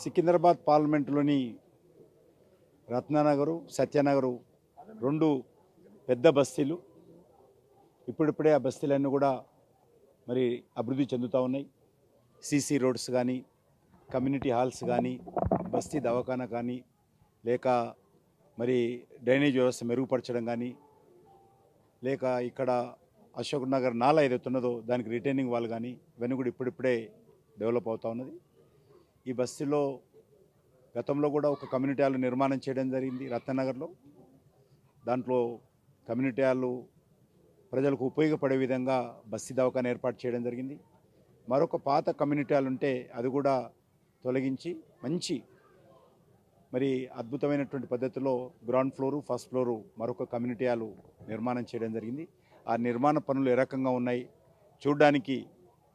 సికింద్రాబాద్ పార్లమెంటులోని రత్ననగరు సత్యనగరు రెండు పెద్ద బస్తీలు. ఇప్పుడిప్పుడే ఆ బస్తీలన్నీ కూడా మరి అభివృద్ధి చెందుతూ ఉన్నాయి. సీసీ రోడ్స్ కానీ కమ్యూనిటీ హాల్స్ కానీ బస్తీ దవాఖానా కానీ లేక మరి డ్రైనేజ్ వ్యవస్థ మెరుగుపరచడం కానీ లేక ఇక్కడ అశోక్ నగర్ నాలా ఏదైతే ఉన్నదో దానికి రిటైనింగ్ వాల్ కానీ ఇవన్నీ కూడా ఇప్పుడిప్పుడే డెవలప్ అవుతూ ఉన్నది. ఈ బస్సులో గతంలో కూడా ఒక కమ్యూనిటీ హాల్ నిర్మాణం చేయడం జరిగింది రత్ననగర్లో. దాంట్లో కమ్యూనిటీ హాల్ ప్రజలకు ఉపయోగపడే విధంగా బస్సు దవాఖాన ఏర్పాటు చేయడం జరిగింది. మరొక పాత కమ్యూనిటీ హాల్ ఉంటే అది కూడా తొలగించి మంచి మరి అద్భుతమైనటువంటి పద్ధతిలో గ్రౌండ్ ఫ్లోరు ఫస్ట్ ఫ్లోరు మరొక కమ్యూనిటీ హాల్ నిర్మాణం చేయడం జరిగింది. ఆ నిర్మాణ పనులు ఏ రకంగా ఉన్నాయి చూడడానికి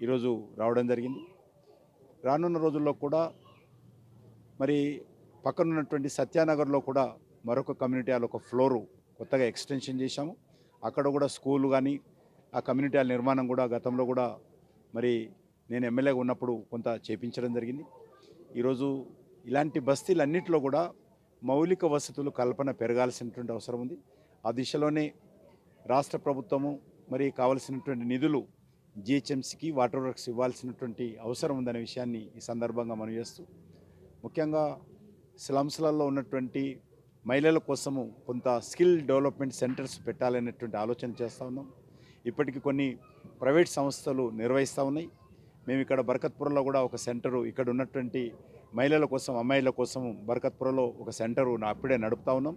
ఈరోజు రావడం జరిగింది. రానున్న రోజుల్లో కూడా మరి పక్కన ఉన్నటువంటి సత్యానగర్లో కూడా మరొక కమ్యూనిటీ హాల్ ఒక ఫ్లోరు కొత్తగా ఎక్స్టెన్షన్ చేశాము. అక్కడ కూడా స్కూలు కానీ ఆ కమ్యూనిటీ హాల్ నిర్మాణం కూడా గతంలో కూడా మరి నేను ఎమ్మెల్యేగా ఉన్నప్పుడు కొంత చేపించడం జరిగింది. ఈరోజు ఇలాంటి బస్తీలన్నింటిలో కూడా మౌలిక వసతులు కల్పన పెరగాల్సినటువంటి అవసరం ఉంది. ఆ దిశలోనే రాష్ట్ర ప్రభుత్వము మరి కావలసినటువంటి నిధులు జిహెచ్ఎంసీకి వాటర్ వర్క్స్ ఇవ్వాల్సినటువంటి అవసరం ఉందనే విషయాన్ని ఈ సందర్భంగా మనం చేస్తూ ముఖ్యంగా స్లమ్స్లలో ఉన్నటువంటి మహిళల కోసము కొంత స్కిల్ డెవలప్మెంట్ సెంటర్స్ పెట్టాలనేటువంటి ఆలోచన చేస్తూ ఉన్నాం. ఇప్పటికి కొన్ని ప్రైవేట్ సంస్థలు నిర్వహిస్తూ ఉన్నాయి. మేము ఇక్కడ బరకత్పురంలో కూడా ఒక సెంటరు ఇక్కడ ఉన్నటువంటి మహిళల కోసం అమ్మాయిల కోసం బరకత్పురంలో ఒక సెంటరు నా అప్పుడే నడుపుతా ఉన్నాం.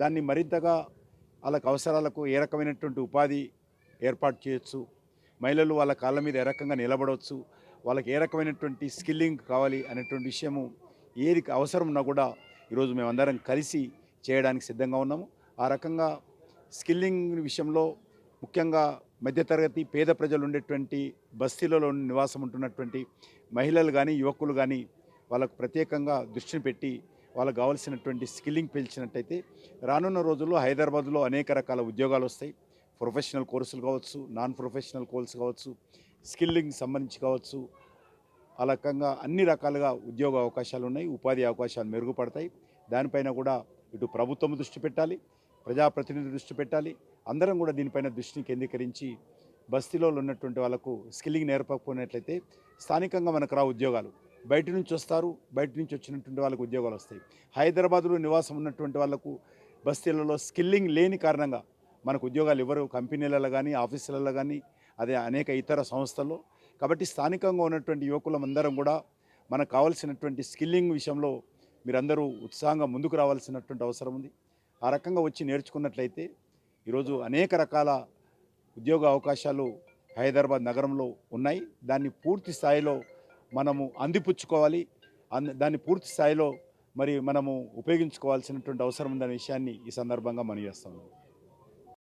దాన్ని మరింతగా వాళ్ళకి అవసరాలకు ఏ రకమైనటువంటి ఉపాధి ఏర్పాటు చేయొచ్చు. మహిళలు వాళ్ళ కాళ్ళ మీద ఏ రకంగా నిలబడవచ్చు వాళ్ళకి ఏ రకమైనటువంటి స్కిల్లింగ్ కావాలి అనేటువంటి విషయము ఏది అవసరం ఉన్నా కూడా ఈరోజు మేమందరం కలిసి చేయడానికి సిద్ధంగా ఉన్నాము. ఆ రకంగా స్కిల్లింగ్ విషయంలో ముఖ్యంగా మధ్యతరగతి పేద ప్రజలు ఉండేటువంటి బస్తీలలో నివాసం ఉంటున్నటువంటి మహిళలు కానీ యువకులు కానీ వాళ్ళకు ప్రత్యేకంగా దృష్టిని పెట్టి వాళ్ళకు కావాల్సినటువంటి స్కిల్లింగ్ పెంచినట్టయితే రానున్న రోజుల్లో హైదరాబాద్లో అనేక రకాల ఉద్యోగాలు వస్తాయి. ప్రొఫెషనల్ కోర్సులు కావచ్చు నాన్ ప్రొఫెషనల్ కోర్స్ కావచ్చు స్కిల్లింగ్ సంబంధించి కావచ్చు. ఆ రకంగా అన్ని రకాలుగా ఉద్యోగ అవకాశాలు ఉన్నాయి ఉపాధి అవకాశాలు మెరుగుపడతాయి. దానిపైన కూడా ఇటు ప్రభుత్వం దృష్టి పెట్టాలి ప్రజాప్రతినిధులు దృష్టి పెట్టాలి. అందరం కూడా దీనిపైన దృష్టిని కేంద్రీకరించి బస్తీలో ఉన్నటువంటి వాళ్ళకు స్కిల్లింగ్ నేర్పకపోయినట్లయితే స్థానికంగా మనకు రా ఉద్యోగాలు. బయట నుంచి వస్తారు బయట నుంచి వచ్చినటువంటి వాళ్ళకు ఉద్యోగాలు వస్తాయి. హైదరాబాద్లో నివాసం ఉన్నటువంటి వాళ్ళకు బస్తీలలో స్కిల్లింగ్ లేని కారణంగా మనకు ఉద్యోగాలు ఇవ్వరు. కంపెనీలలో కానీ ఆఫీసులలో కానీ అదే అనేక ఇతర సంస్థల్లో. కాబట్టి స్థానికంగా ఉన్నటువంటి యువకులం అందరం కూడా మనకు కావాల్సినటువంటి స్కిల్లింగ్ విషయంలో మీరందరూ ఉత్సాహంగా ముందుకు రావాల్సినటువంటి అవసరం ఉంది. ఆ రకంగా వచ్చి నేర్చుకున్నట్లయితే ఈరోజు అనేక రకాల ఉద్యోగ అవకాశాలు హైదరాబాద్ నగరంలో ఉన్నాయి. దాన్ని పూర్తి స్థాయిలో మనము అందిపుచ్చుకోవాలి. అంద దాన్ని పూర్తి స్థాయిలో మరి మనము ఉపయోగించుకోవాల్సినటువంటి అవసరం ఉందనే విషయాన్ని ఈ సందర్భంగా మనం చేస్తాము